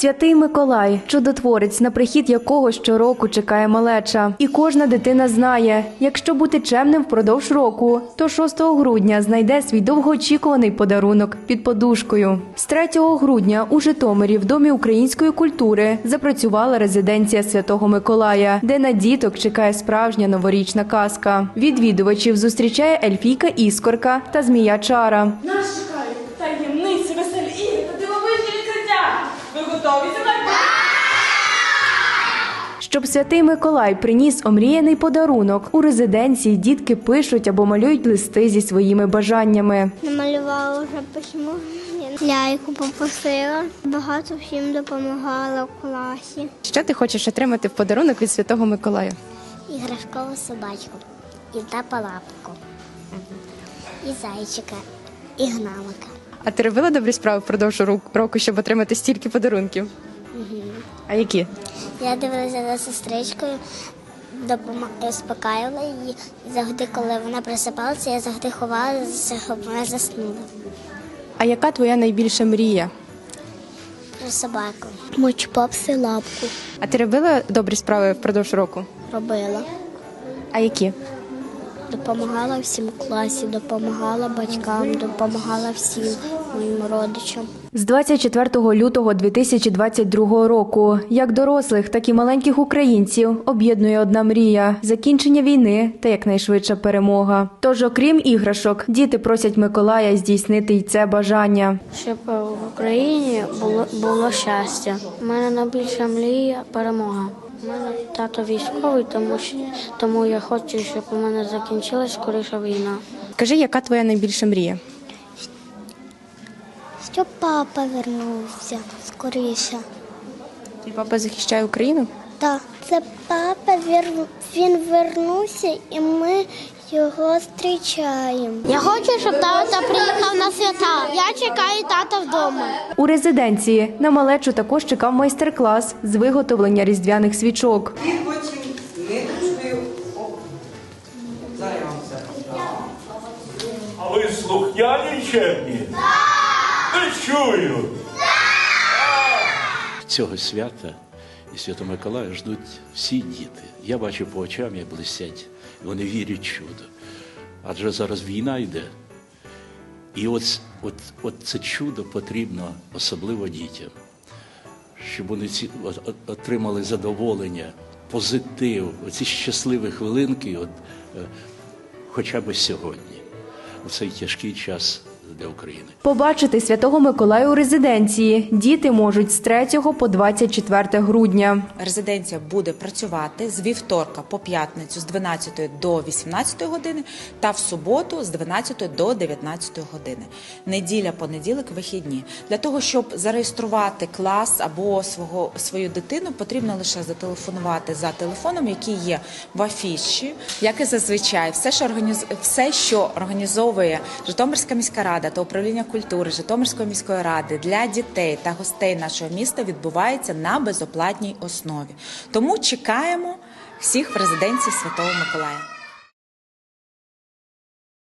Святий Миколай, чудотворець, на прихід якого щороку чекає малеча. І кожна дитина знає, якщо бути чемним впродовж року, то 6 грудня знайде свій довгоочікуваний подарунок під подушкою. З 3 грудня у Житомирі в Домі української культури запрацювала резиденція Святого Миколая, де на діток чекає справжня новорічна казка. Відвідувачів зустрічає ельфійка Іскорка та змія Чара. Готові зі мною? Щоб святий Миколай приніс омріяний подарунок, у резиденції дітки пишуть або малюють листи зі своїми бажаннями. Намалювала вже письмо. Ляйку попросила. Багато всім допомагала в класі. Що ти хочеш отримати в подарунок від святого Миколая? Іграшкову собачку. І тапа лапку. І зайчика. І гнамика. А ти робила добрі справи впродовж року, щоб отримати стільки подарунків? А які? Я дивилася за сестричкою, успокаювала її. Завжди, коли вона просипалася, я завжди ховалася, щоб вона заснула. А яка твоя найбільша мрія? Про собаку. Мочу папси лапку. А ти робила добрі справи впродовж року? Робила. А які? Допомагала всім в класі, допомагала батькам, допомагала всім моїм родичам. З 24 лютого 2022 року як дорослих, так і маленьких українців об'єднує одна мрія закінчення війни та якнайшвидша перемога. Тож, окрім іграшок, діти просять Миколая здійснити й це бажання. щоб в Україні було, було щастя. У мене найбільша мрія перемога. У мене тато військовий, тому що тому я хочу, щоб у мене закінчилась скоріша війна. Скажи, яка твоя найбільша мрія? Щоб папа вернувся скоріше. Твій папа захищає Україну? Так, це папа він вернувся і ми його зустрічаємо. Я хочу, щоб тато приїхав на свята. Я чекаю тата вдома. У резиденції на малечу також чекав майстер-клас з виготовлення різдвяних свічок. І потім ниточкою. Зараз я вам все. А ви слухняні чемні? Так! Не чую. Цього свята і Святого Миколая ждуть всі діти. Я бачу по очам, як блистять, вони вірять чудо. Адже зараз війна йде. І от, от, от це чудо потрібно особливо дітям, щоб вони ці, от, отримали задоволення, позитив, оці щасливі хвилинки, от, е, хоча б сьогодні, у цей тяжкий час для України. Побачити святого Миколая у резиденції діти можуть з 3 по 24 грудня. Резиденція буде працювати з вівторка по п'ятницю з 12 до 18 години та в суботу з 12 до 19 години. Неділя, понеділок, вихідні. Для того, щоб зареєструвати клас або свого свою дитину, потрібно лише зателефонувати за телефоном, який є в афіші, як і зазвичай, все, що організ... все, що організовує Житомирська міська рада та управління культури Житомирської міської ради для дітей та гостей нашого міста, відбувається на безоплатній основі. Тому чекаємо всіх в резиденції Святого Миколая.